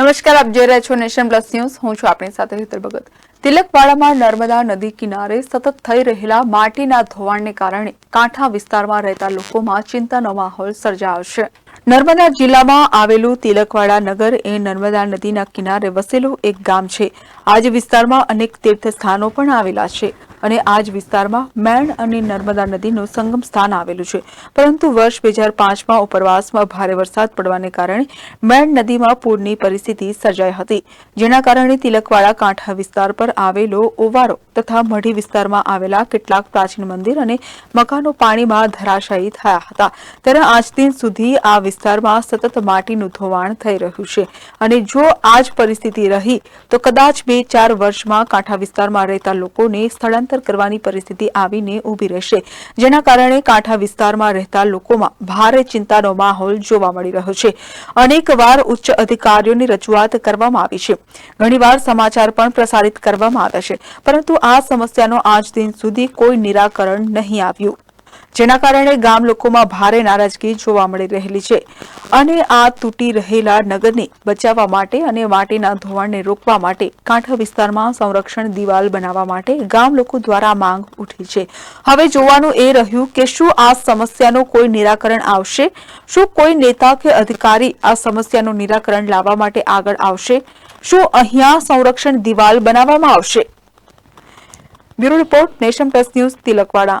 નમસ્કાર, આપ જોઈ રહ્યા છો નેશન પ્લસ ન્યૂઝ. હું છું આપણી સાથે હેતલ ભગત. તિલકવાડામાં નર્મદા નદી કિનારે સતત થઈ રહેલા માટીના ધોવાણને કારણે કાંઠા વિસ્તારમાં રહેતા લોકોમાં ચિંતાનો માહોલ સર્જાયો છે. નર્મદા જિલ્લામાં આવેલું તિલકવાડા નગર એ નર્મદા નદીના કિનારે વસેલું એક ગામ છે. આ જ વિસ્તારમાં અનેક તીર્થ સ્થાનો પણ આવેલા છે. અને આ જ વિસ્તારમાં મેણ અને નર્મદા નદીનું સંગમ સ્થાન આવેલું છે. પરંતુ વર્ષ બે હજાર પાંચમાં ઉપરવાસમાં ભારે વરસાદ પડવાને કારણે મેણ નદીમાં પૂરની પરિસ્થિતિ સર્જાઈ હતી, જેના કારણે તિલકવાડા કાંઠા વિસ્તાર પર આવેલો ઓવારો તથા મઢી વિસ્તારમાં આવેલા કેટલાક પ્રાચીન મંદિર અને મકાનો પાણીમાં ધરાશાયી થયા હતા. ત્યારે આજ દિન સુધી આ વિસ્તારમાં સતત માટીનું ધોવાણ થઈ રહ્યું છે અને જો આ જ પરિસ્થિતિ રહી, તો કદાચ બે ચાર વર્ષમાં કાંઠા વિસ્તારમાં રહેતા લોકોને સ્થળાંતર કરવાની પરિસ્થિતિ આવીને ઊભી રહેશે. જેના કારણે કાંઠા વિસ્તારમાં રહેતા લોકોમાં ભારે ચિંતાનો માહોલ જોવા મળી રહ્યો છે. અનેકવાર ઉચ્ચ અધિકારીઓની રજૂઆત કરવામાં આવી છે. ઘણીવાર સમાચાર પણ પ્રસારિત કરવામાં આવ્યા છે. પરંતુ આ સમસ્યાનો આજ દિન સુધી કોઈ નિરાકરણ નહીં આવ્યું. જેના કારણે ગામ લોકોમાં ભારે નારાજગી જોવા મળી રહેલી છે અને આ તૂટી રહેલા નગરને બચાવવા માટે અને માટીના ધોવાણને રોકવા માટે કાંઠા વિસ્તારમાં સંરક્ષણ દિવાલ બનાવવા માટે ગામ લોકો દ્વારા માંગ ઉઠી છે. હવે જોવાનું એ રહ્યું કે શું આ સમસ્યાનું કોઈ નિરાકરણ આવશે? શું કોઈ નેતા કે અધિકારી આ સમસ્યાનું નિરાકરણ લાવવા માટે આગળ આવશે? શું અહીંયા સંરક્ષણ દિવાલ બનાવવામાં આવશે? Bureau report nation plus news Tilakwada.